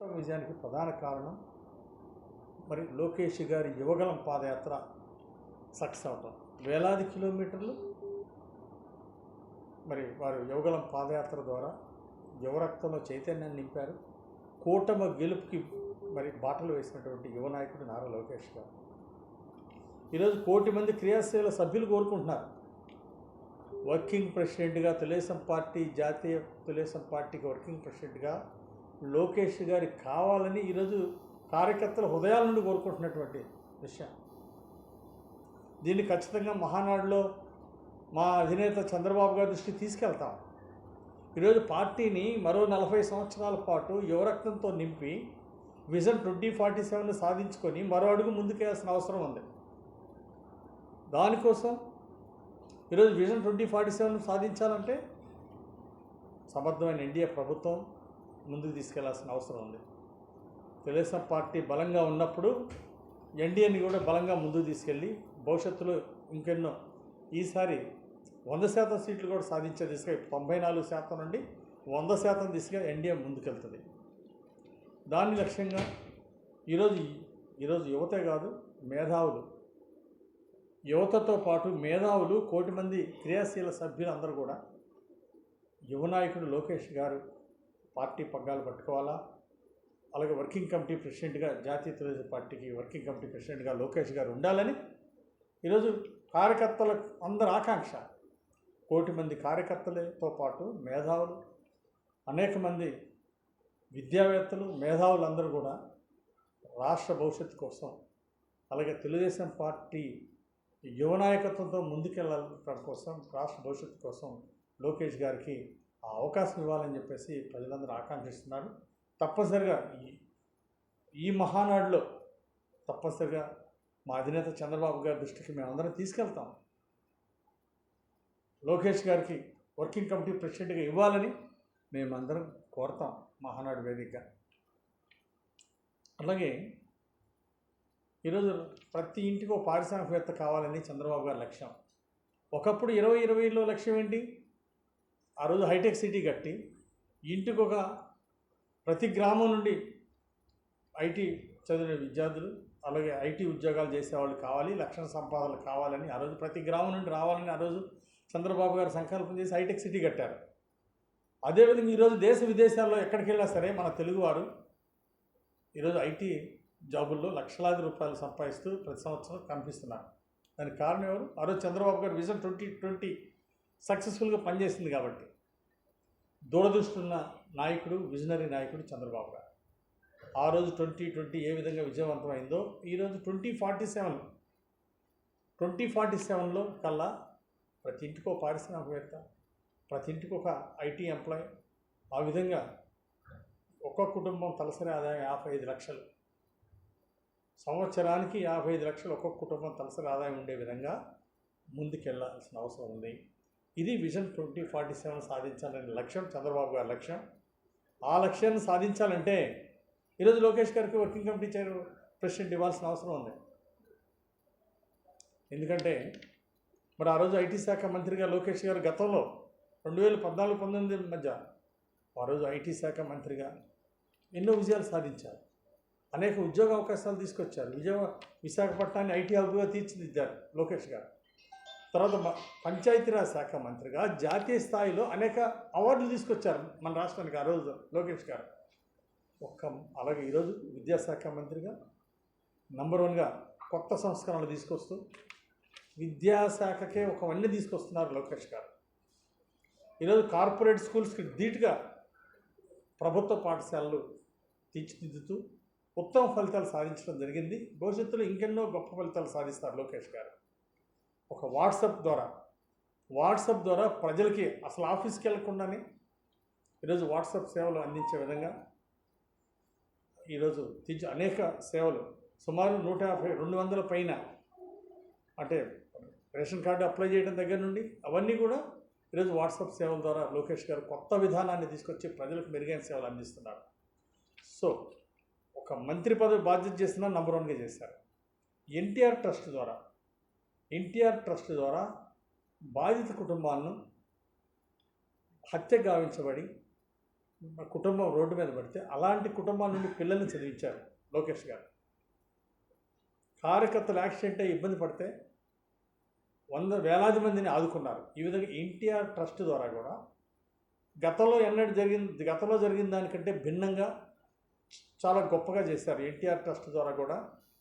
విజయానికి ప్రధాన కారణం మరి లోకేష్ గారి యువగలం పాదయాత్ర సక్సెస్ అవటం. వేలాది కిలోమీటర్లు మరి వారు యువగలం పాదయాత్ర ద్వారా యువరక్తంలో చైతన్యాన్ని నింపారు. కూటమి గెలుపుకి మరి బాటలు వేసినటువంటి యువ నాయకుడు నారా లోకేష్ గారు. ఈరోజు కోటి మంది క్రియాశీల సభ్యులు కోరుకుంటున్నారు. వర్కింగ్ ప్రెసిడెంట్గా తెలుగుదేశం పార్టీ జాతీయ తెలుగుదేశం పార్టీకి వర్కింగ్ ప్రెసిడెంట్గా లోకేష్ గారి కావాలని ఈరోజు కార్యకర్తల హృదయాల నుండి కోరుకుంటున్నటువంటి విషయం. దీన్ని ఖచ్చితంగా మహానాడులో మా అధినేత చంద్రబాబు గారి దృష్టికి తీసుకెళ్తాం. ఈరోజు పార్టీని మరో నలభై సంవత్సరాల పాటు యువరక్తంతో నింపి విజన్ ట్వంటీ ఫార్టీ సెవెన్ సాధించుకొని మరో అడుగు ముందుకేయాల్సిన అవసరం ఉంది. దానికోసం ఈరోజు విజన్ ట్వంటీ ఫార్టీ సెవెన్ సాధించాలంటే సమర్థమైన ఎన్డీఏ ప్రభుత్వం ముందుకు తీసుకెళ్ళాల్సిన అవసరం ఉంది. తెలుగుదేశం పార్టీ బలంగా ఉన్నప్పుడు ఎన్డీఏని కూడా బలంగా ముందుకు తీసుకెళ్ళి భవిష్యత్తులో ఇంకెన్నో ఈసారి వంద శాతం సీట్లు కూడా సాధించే దిశగా తొంభై నాలుగు శాతం నుండి వంద శాతం దిశగా ఎన్డీఏ ముందుకెళ్తుంది. దాని లక్ష్యంగా ఈరోజు ఈరోజు యువతే కాదు మేధావులు. యువతతో పాటు మేధావులు కోటి మంది క్రియాశీల సభ్యులు అందరూ కూడా యువనాయకుడు లోకేష్ గారు పార్టీ పగ్గాలు పట్టుకోవాలా? అలాగే వర్కింగ్ కమిటీ ప్రెసిడెంట్గా జాతీయ తెలుగుదేశం పార్టీకి వర్కింగ్ కమిటీ ప్రెసిడెంట్గా లోకేష్ గారు ఉండాలని ఈరోజు కార్యకర్తల అందరి ఆకాంక్ష. కోటి మంది కార్యకర్తలతో పాటు మేధావులు అనేక మంది విద్యావేత్తలు మేధావులందరూ కూడా రాష్ట్ర భవిష్యత్తు కోసం అలాగే తెలుగుదేశం పార్టీ యువ నాయకత్వంతో ముందుకెళ్ళడం కోసం రాష్ట్ర భవిష్యత్తు కోసం లోకేష్ గారికి ఆ అవకాశం ఇవ్వాలని చెప్పేసి ప్రజలందరూ ఆకాంక్షిస్తున్నారు. తప్పనిసరిగా ఈ ఈ మహానాడులో తప్పనిసరిగా మా అధినేత చంద్రబాబు గారి దృష్టికి మేమందరం తీసుకెళ్తాం. లోకేష్ గారికి వర్కింగ్ కమిటీ ప్రెసిడెంట్గా ఇవ్వాలని మేమందరం కోరతాం మహానాడు వేదికగా. అలాగే ఈరోజు ప్రతి ఇంటికి ఒక పారిశ్రామికవేత్త కావాలని చంద్రబాబు గారి లక్ష్యం. ఒకప్పుడు ఇరవై ఇరవైలో లక్ష్యం ఏంటి? ఆ రోజు హైటెక్ సిటీ కట్టి ఇంటికి ఒక ప్రతి గ్రామం నుండి ఐటీ చదివిన విద్యార్థులు అలాగే ఐటీ ఉద్యోగాలు చేసేవాళ్ళు కావాలి లక్షణ సంపాదనలు కావాలని ఆ రోజు ప్రతి గ్రామం నుండి రావాలని ఆ రోజు చంద్రబాబు గారు సంకల్పం చేసి హైటెక్ సిటీ కట్టారు. అదేవిధంగా ఈరోజు దేశ విదేశాల్లో ఎక్కడికి వెళ్ళినా సరే మన తెలుగువారు ఈరోజు ఐటీ జాబుల్లో లక్షలాది రూపాయలు సంపాదిస్తూ ప్రతి సంవత్సరం కనిపిస్తున్నారు. దానికి కారణం ఎవరు? ఆ రోజు చంద్రబాబు గారు విజన్ ట్వంటీ ట్వంటీ సక్సెస్ఫుల్గా పనిచేసింది కాబట్టి. దూరదృష్టిన్న నాయకుడు విజనరీ నాయకుడు చంద్రబాబు గారు. ఆ రోజు ట్వంటీ ట్వంటీ ఏ విధంగా విజయవంతమైందో ఈరోజు twenty forty seven twenty forty సెవెన్లో కల్లా ప్రతి ఇంటికి ఒక పారిశ్రామికవేత్త ప్రతి ఇంటికి ఒక ఐటీ ఎంప్లాయ్ ఆ విధంగా ఒక్కొక్క కుటుంబం తలసరి ఆదాయం యాభై ఐదు లక్షలు. సంవత్సరానికి యాభై ఐదు లక్షలు ఒక్కొక్క కుటుంబం తలసరి ఆదాయం ఉండే విధంగా ముందుకెళ్ళాల్సిన అవసరం ఉంది. ఇది విజన్ ట్వంటీ ఫార్టీ సెవెన్ సాధించాలనే లక్ష్యం చంద్రబాబు గారి లక్ష్యం. ఆ లక్ష్యాన్ని సాధించాలంటే ఈరోజు లోకేష్ గారికి వర్కింగ్ కమిటీ చైర్ ప్రెసిడెంట్ ఇవ్వాల్సిన అవసరం ఉంది. ఎందుకంటే మరి ఆ రోజు ఐటీ శాఖ మంత్రిగా లోకేష్ గారు గతంలో రెండు వేల పద్నాలుగు పంతొమ్మిది మధ్య ఆ రోజు ఐటీ శాఖ మంత్రిగా ఎన్నో విజయాలు సాధించారు. అనేక ఉద్యోగ అవకాశాలు తీసుకొచ్చారు. విజయ విశాఖపట్నాన్ని ఐటీ హబ్గా తీర్చిదిద్దారు లోకేష్ గారు. తర్వాత పంచాయతీరాజ్ శాఖ మంత్రిగా జాతీయ స్థాయిలో అనేక అవార్డులు తీసుకొచ్చారు మన రాష్ట్రానికి ఆ రోజు లోకేష్ గారు. ఒక్క అలాగే ఈరోజు విద్యాశాఖ మంత్రిగా నంబర్ వన్గా కొత్త సంస్కరణలు తీసుకొస్తూ విద్యాశాఖకే ఒక వన్నీ తీసుకొస్తున్నారు లోకేష్ గారు. ఈరోజు కార్పొరేట్ స్కూల్స్కి ధీటుగా ప్రభుత్వ పాఠశాలలు తీర్చిదిద్దుతూ ఉత్తమ ఫలితాలు సాధించడం జరిగింది. భవిష్యత్తులో ఇంకెన్నో గొప్ప ఫలితాలు సాధిస్తారు లోకేష్ గారు. ఒక వాట్సాప్ ద్వారా వాట్సాప్ ద్వారా ప్రజలకి అసలు ఆఫీస్కి వెళ్ళకుండానే ఈరోజు వాట్సాప్ సేవలు అందించే విధంగా ఈరోజు తీర్చి అనేక సేవలు సుమారు నూట యాభై రెండు వందల పైన అంటే రేషన్ కార్డు అప్లై చేయడం దగ్గర నుండి అవన్నీ కూడా ఈరోజు వాట్సాప్ సేవల ద్వారా లోకేష్ గారు కొత్త విధానాన్ని తీసుకొచ్చి ప్రజలకు మెరుగైన సేవలు అందిస్తున్నారు. సో ఒక మంత్రి పదవి బాధ్యత చేసిన నంబర్ వన్గా చేశారు. ఎన్టీఆర్ ట్రస్ట్ ద్వారా ఎన్టీఆర్ ట్రస్ట్ ద్వారా బాధిత కుటుంబాలను హత్య గావించబడి కుటుంబం రోడ్డు మీద పడితే అలాంటి కుటుంబాల నుండి పిల్లల్ని చదివించారు లోకేష్ గారు. కార్యకర్తలు యాక్సిడెంట్ అయ్యి ఇబ్బంది పడితే వంద వేలాది మందిని ఆదుకున్నారు. ఈ విధంగా ఎన్టీఆర్ ట్రస్ట్ ద్వారా కూడా గతంలో ఎన్నటి జరిగింది గతంలో జరిగిన దానికంటే భిన్నంగా చాలా గొప్పగా చేశారు ఎన్టీఆర్ ట్రస్ట్ ద్వారా కూడా